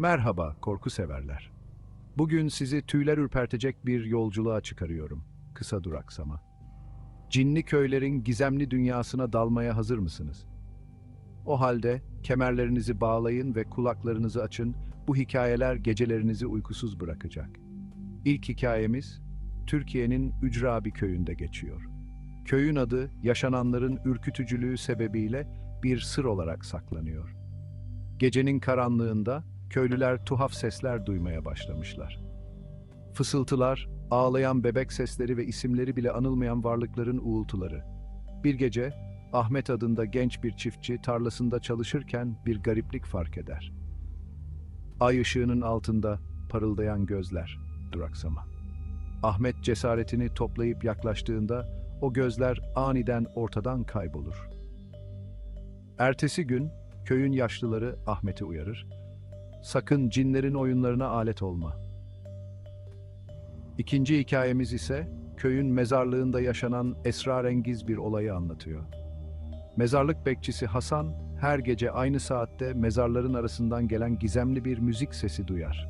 Merhaba korku severler. Bugün sizi tüyler ürpertecek bir yolculuğa çıkarıyorum. Kısa duraksama. Cinli köylerin gizemli dünyasına dalmaya hazır mısınız? O halde kemerlerinizi bağlayın ve kulaklarınızı açın. Bu hikayeler gecelerinizi uykusuz bırakacak. İlk hikayemiz Türkiye'nin Ücrabi köyünde geçiyor. Köyün adı yaşananların ürkütücülüğü sebebiyle bir sır olarak saklanıyor. Gecenin karanlığında köylüler tuhaf sesler duymaya başlamışlar. Fısıltılar, ağlayan bebek sesleri ve isimleri bile anılmayan varlıkların uğultuları. Bir gece Ahmet adında genç bir çiftçi tarlasında çalışırken bir gariplik fark eder. Ay ışığının altında parıldayan gözler, duraksama. Ahmet cesaretini toplayıp yaklaştığında o gözler aniden ortadan kaybolur. Ertesi gün köyün yaşlıları Ahmet'i uyarır. Sakın cinlerin oyunlarına alet olma. İkinci hikayemiz ise köyün mezarlığında yaşanan esrarengiz bir olayı anlatıyor. Mezarlık bekçisi Hasan her gece aynı saatte mezarların arasından gelen gizemli bir müzik sesi duyar.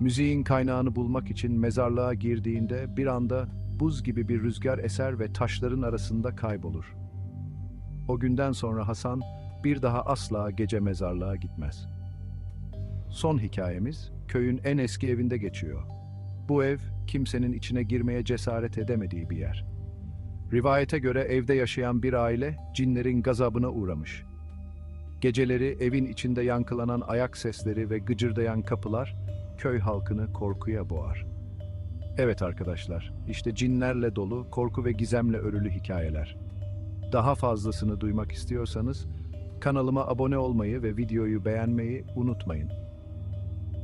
Müziğin kaynağını bulmak için mezarlığa girdiğinde bir anda buz gibi bir rüzgar eser ve taşların arasında kaybolur. O günden sonra Hasan bir daha asla gece mezarlığa gitmez. Son hikayemiz köyün en eski evinde geçiyor. Bu ev kimsenin içine girmeye cesaret edemediği bir yer. Rivayete göre evde yaşayan bir aile cinlerin gazabına uğramış. Geceleri evin içinde yankılanan ayak sesleri ve gıcırdayan kapılar köy halkını korkuya boğar. Evet arkadaşlar, işte cinlerle dolu, korku ve gizemle örülü hikayeler. Daha fazlasını duymak istiyorsanız kanalıma abone olmayı ve videoyu beğenmeyi unutmayın.